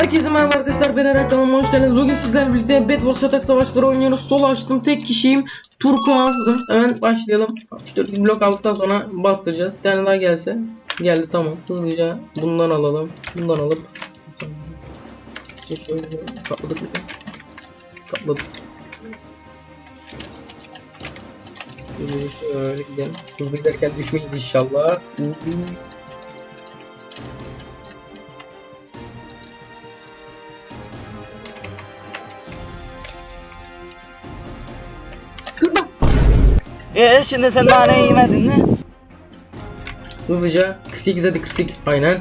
Herkese merhaba arkadaşlar ben Eren kanalıma hoş geldiniz. Bugün sizlerle birlikte Bed Wars Yatak Savaşları oynuyoruz. Sol açtım tek kişiyim. Turkuaz'dım. Hemen başlayalım. 3-4 blok aldıktan sonra bastıracağız. Bir tane daha gelse. Geldi tamam. Hızlıca bundan alalım. Bundan alıp. İşte şöyle katladık? Katladık. Şöyle gidelim. Hızlı giderken düşmeyiz inşallah. Kırma. Ee şimdi sen daha ne yemedin mi? Hızlıca 48 hadi 48 aynen.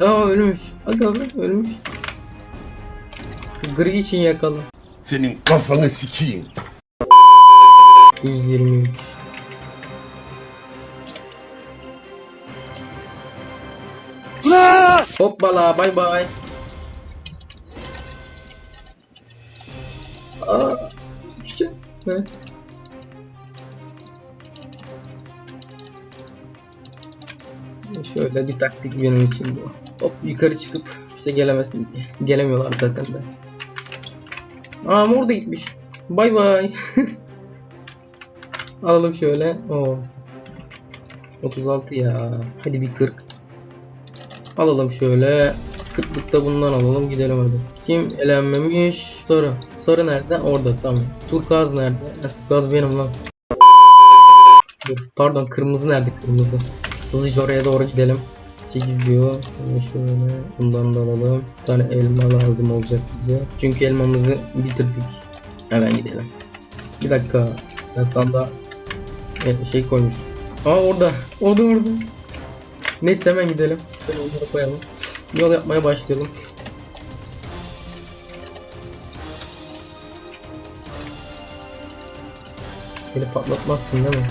Aa ölmüş. Aga ölmüş. Gri için yakalım. Senin kafanı sikeyim. 123. Hoppala bay bay. Aa, düşeceğim. Ne? Şöyle bir taktik benim için bu. Hop yukarı çıkıp işte gelemesin diye. Gelemiyorlar zaten de. Aa mor da gitmiş. Bay bay. Alalım şöyle. Oo. 36 ya. Hadi bir 40. Alalım şöyle. 40'lık da bundan alalım gidelim hadi. Kim elenmemiş? Sarı. Sarı nerede? Orada tamam. Turkuaz nerede? Ha, Turkuaz benim lan. Dur, pardon kırmızı nerede kırmızı? Hızlıca oraya doğru gidelim. 8 diyor. Şöyle bundan da alalım. Bir tane elma lazım olacak bize. Çünkü elmamızı bitirdik. Hemen gidelim. Bir dakika. Ben sanda e, şey koymuştum. Aa orada. Orada orada. Neyse hemen gidelim. Şöyle onları koyalım. Yol yapmaya başlayalım. Beni patlatmazsın değil mi?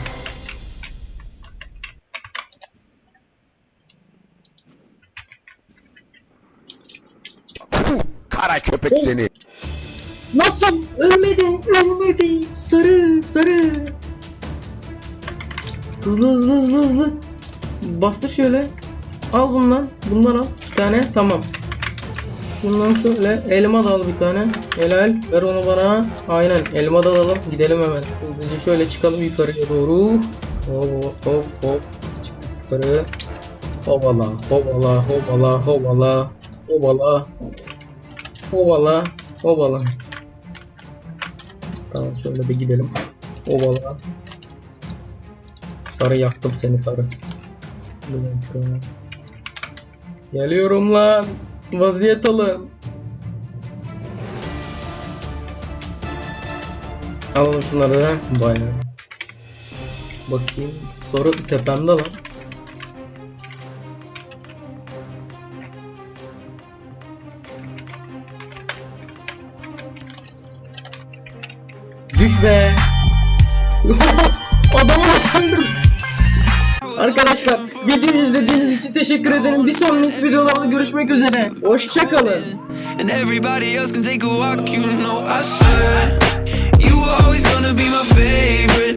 Kara köpek seni. Nasıl? Ölmedi, ölmedi. Sarı, sarı. Hızlı, hızlı, hızlı, hızlı. Bastır şöyle. Al bundan, bundan al. Tane, tamam. Şundan şöyle, elma da al bir tane. Helal, ver onu bana. Aynen, elma da alalım. Gidelim hemen. Hızlıca şöyle çıkalım yukarıya doğru. Hop, hop, hop. Çıktık yukarı. Hovala, hovala, hovala, hovala, hovala. Hovala, hovala. Tamam şöyle bir gidelim. Ovala. Sarı yaktım seni sarı. Bir dakika. Geliyorum lan. Vaziyet alın. Alalım şunları da. Bayağı. Bakayım. Soru tepemde lan. Düş be. Arkadaşlar videoyu izlediğiniz için teşekkür ederim. Bir sonraki videolarda görüşmek üzere. Hoşçakalın. And everybody else can take a walk, you know I should. You always gonna be my favorite.